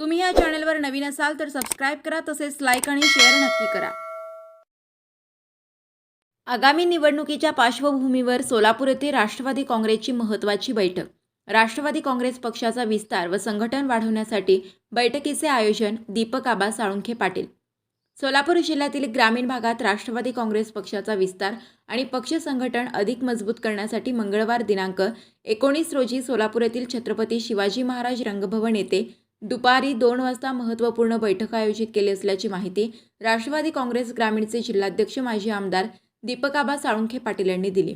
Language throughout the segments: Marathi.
तुम्ही या चॅनलवर नवीन असाल तर सबस्क्राईब करा तसेच लाईक आणि शेअर नक्की करा. आगामी निवडणुकीच्या पार्श्वभूमीवर सोलापूर येथे राष्ट्रवादी काँग्रेसची महत्त्वाची बैठक. राष्ट्रवादी काँग्रेस पक्षाचा विस्तार व संघटन वाढवण्यासाठी बैठकीचे आयोजन दीपक आबा साळुंखे पाटील. सोलापूर जिल्ह्यातील ग्रामीण भागात राष्ट्रवादी काँग्रेस पक्षाचा विस्तार आणि पक्ष संघटन अधिक मजबूत करण्यासाठी मंगळवार दिनांक एकोणीस रोजी सोलापूर येथील छत्रपती शिवाजी महाराज रंगभवन येथे दुपारी दोन वाजता महत्त्वपूर्ण बैठक आयोजित केली असल्याची माहिती राष्ट्रवादी काँग्रेस ग्रामीणचे जिल्हाध्यक्ष माजी आमदार दीपकाबा साळुंखे पाटील यांनी दिली.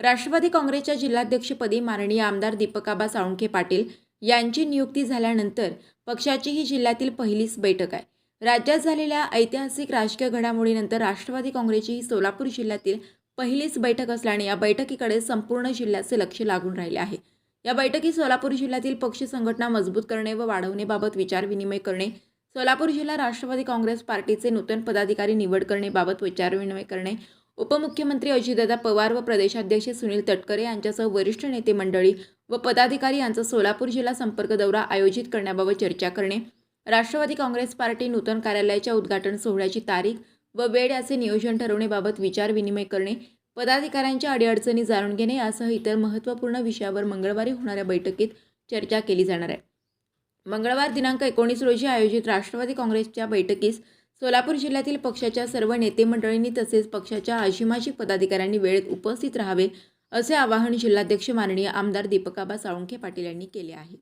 राष्ट्रवादी काँग्रेसच्या जिल्हाध्यक्षपदी माननीय आमदार दीपकाबा साळुंखे पाटील यांची नियुक्ती झाल्यानंतर पक्षाची ही जिल्ह्यातील पहिलीच बैठक आहे. राज्यात झालेल्या ऐतिहासिक राजकीय घडामोडीनंतर राष्ट्रवादी काँग्रेसची ही सोलापूर जिल्ह्यातील पहिलीच बैठक असल्याने या बैठकीकडे संपूर्ण जिल्ह्याचे लक्ष लागून राहिले आहे. या बैठकीत सोलापूर जिल्ह्यातील पक्ष संघटना मजबूत करणे व वाढवणेबाबत विचारविनिमय करणे सोलापूर जिल्हा राष्ट्रवादी काँग्रेस पार्टीचे नूतन पदाधिकारी निवड करण्याबाबत विचारविनिमय करणे उपमुख्यमंत्री अजितदादा पवार व प्रदेशाध्यक्ष सुनील तटकरे यांच्यासह वरिष्ठ नेते मंडळी व पदाधिकारी यांचा सोलापूर जिल्हा संपर्क दौरा आयोजित करण्याबाबत चर्चा करणे राष्ट्रवादी काँग्रेस पार्टी नूतन कार्यालयाच्या उद्घाटन सोहळ्याची तारीख व वेळ याचे नियोजन ठरवण्याबाबत विचारविनिमय करणे पदाधिकाऱ्यांच्या अडीअडचणी जाणून घेणे यासह इतर महत्त्वपूर्ण विषयावर मंगळवारी होणाऱ्या बैठकीत चर्चा केली जाणार आहे. मंगळवार दिनांक एकोणीस रोजी आयोजित राष्ट्रवादी काँग्रेसच्या बैठकीस सोलापूर जिल्ह्यातील पक्षाच्या सर्व नेते मंडळींनी तसेच पक्षाच्या आशिमाजी पदाधिकाऱ्यांनी वेळेत उपस्थित राहावे असे आवाहन जिल्हाध्यक्ष माननीय आमदार दीपकाबा साळुंखे पाटील यांनी केले आहे.